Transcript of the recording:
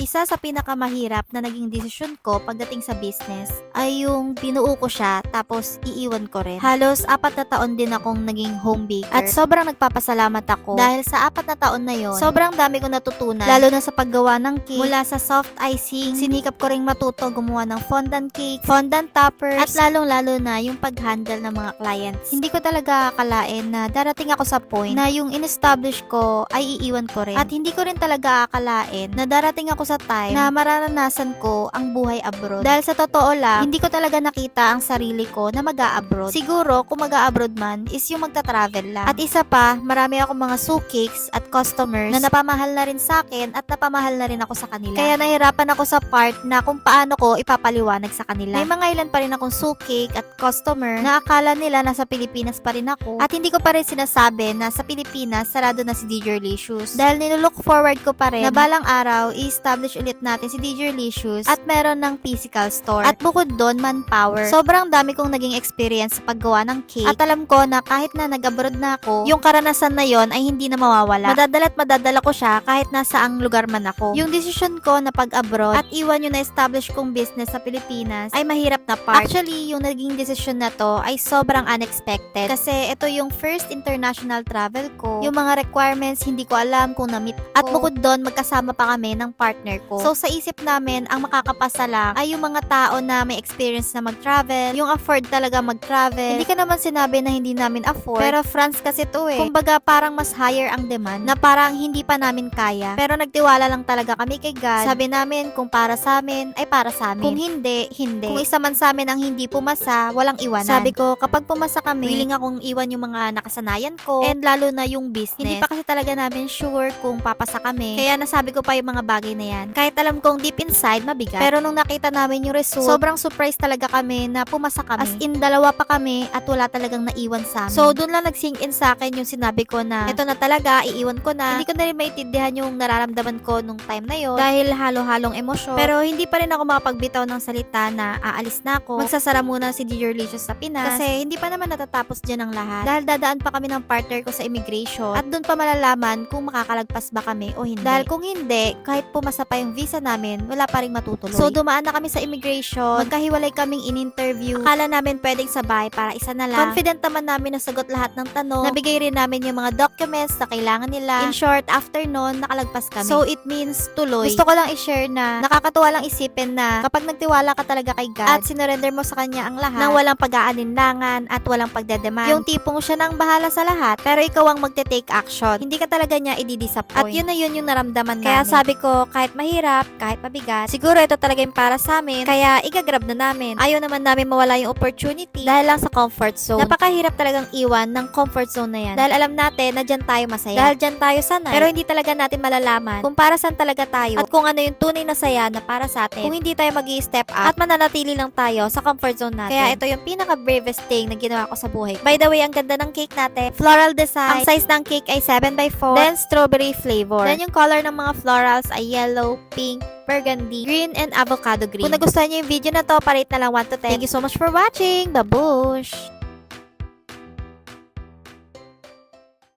Isa sa pinakamahirap na naging desisyon ko pagdating sa business ay yung binuo ko siya tapos iiwan ko rin. Halos apat na taon din akong naging home baker. At sobrang nagpapasalamat ako dahil sa apat na taon na yon, sobrang dami kong natutunan. Lalo na sa paggawa ng cake. Mula sa soft icing, sinikap ko ring matuto gumawa ng fondant cake, fondant toppers, at lalong-lalo na yung pag-handle ng mga clients. Hindi ko talaga akalain na darating ako sa point na yung in-establish ko ay iiwan ko rin. At hindi ko rin talaga akalain na darating ako sa time na mararanasan ko ang buhay abroad. Dahil sa totoo lang, hindi ko talaga nakita ang sarili ko na mag abroad Siguro, kung mag abroad man, is yung magta-travel lang. At isa pa, marami akong mga sukicks at customers na napamahal na rin sa akin at napamahal na rin ako sa kanila. Kaya nahirapan ako sa part na kung paano ko ipapaliwanag sa kanila. May mga ilan pa rin akong sukik at customer na akala nila nasa Pilipinas pa rin ako. At hindi ko pa rin sinasabi na sa Pilipinas sarado na si DJ Licious. Dahil nilook forward ko pa rin na balang araw i-establish ulit natin si DJ Licious at meron ng physical store. At bukod doon, manpower. Sobrang dami kong naging experience sa paggawa ng cake. At alam ko na kahit na nag-abroad na ako, yung karanasan na yon ay hindi na mawawala. Madadala at madadala ko siya kahit nasa ang lugar man ako. Yung decision ko na pag-abroad at iwan yung na-establish kong business sa Pilipinas ay mahirap na part. Actually, yung naging decision na to ay sobrang unexpected. Kasi ito yung first international travel ko. Yung mga requirements, hindi ko alam kung na-meet At bukod doon, magkasama pa kami ng partner ko. So, sa isip namin, ang makakapasa lang ay yung mga tao na may experience na mag-travel, yung afford talaga mag-travel. Hindi ka naman sinabi na hindi namin afford. Pero France kasi to eh. Kumbaga, parang mas higher ang demand na parang hindi pa namin kaya. Pero nagtiwala lang talaga kami kay God. Sabi namin, kung para sa amin, ay para sa amin. Kung hindi, hindi. Kung isa man sa amin ang hindi pumasa, walang iwanan. Sabi ko, kapag pumasa kami, willing akong iwan yung mga nakasanayan ko and lalo na yung business. Hindi pa kasi talaga namin sure kung papasa kami. Kaya nasabi ko pa yung mga bagay na yan. Kahit alam kong deep inside, mabigat. Pero nung nakita namin yung result, sobrang surprise talaga kami na pumasa kami. As in, dalawa pa kami at wala talagang naiwan sa amin. So, dun lang nag-sink in sa akin yung sinabi ko na ito na talaga, iiwan ko na. Hindi ko na rin maintindihan yung nararamdaman ko nung time na yon dahil halo-halong emosyon. Pero hindi pa rin ako makapagbitaw ng salita na aalis na ako. Magsasara muna si Dear Licious sa Pinas. Kasi hindi pa naman natatapos dyan ang lahat. Dahil dadaan pa kami ng partner ko sa immigration at dun pa malalaman kung makakalagpas ba kami o hindi. Dahil kung hindi, kahit pumasa pa yung visa namin, wala pa rin matutuloy. So dumaan na kami sa immigration, magkahiwalay kaming in-interview. Akala namin pwedeng sabay para isa na lang. Confident naman namin na sagot lahat ng tanong. Nabigay rin namin yung mga documents na kailangan nila. In short, after nun, nakalagpas kami. So it means tuloy. Gusto ko lang i-share na nakakatuwa lang isipin na kapag nagtiwala ka talaga kay God at sinurrender mo sa Kanya ang lahat nang walang pag-aalinlangan at walang pagdedemand. Yung tipong siya nang bahala sa lahat pero ikaw ang magte-take action. Hindi ka talaga niya i-disappoint. At yun na yun yung naramdaman Kaya namin. sabi ko, kahit mahirap, kahit mabigat, siguro ito talaga yung para sa amin. Kaya igagrab na namin. Ayaw naman namin mawala yung opportunity dahil lang sa comfort zone. Napakahirap talagang iwan ng comfort zone na yan. Dahil alam natin na dyan tayo masaya. Dahil dyan tayo sanay. Pero hindi talaga natin malalaman kung para saan talaga tayo at kung ano yung tunay na saya na para sa atin. Kung hindi tayo mag step up at mananatili lang tayo sa comfort zone natin. Kaya ito yung pinaka-bravest thing na ginawa ko sa buhay. By the way, ang ganda ng cake natin. Floral design. Ang size ng cake ay 7x4. Then, strawberry flavor. Then, yung color ng mga florals ay yellow, pink, burgundy, green, and avocado green. Kung nagustuhan niyo yung video na to, parate na lang 1 to 10. Thank you so much for watching. The Bush!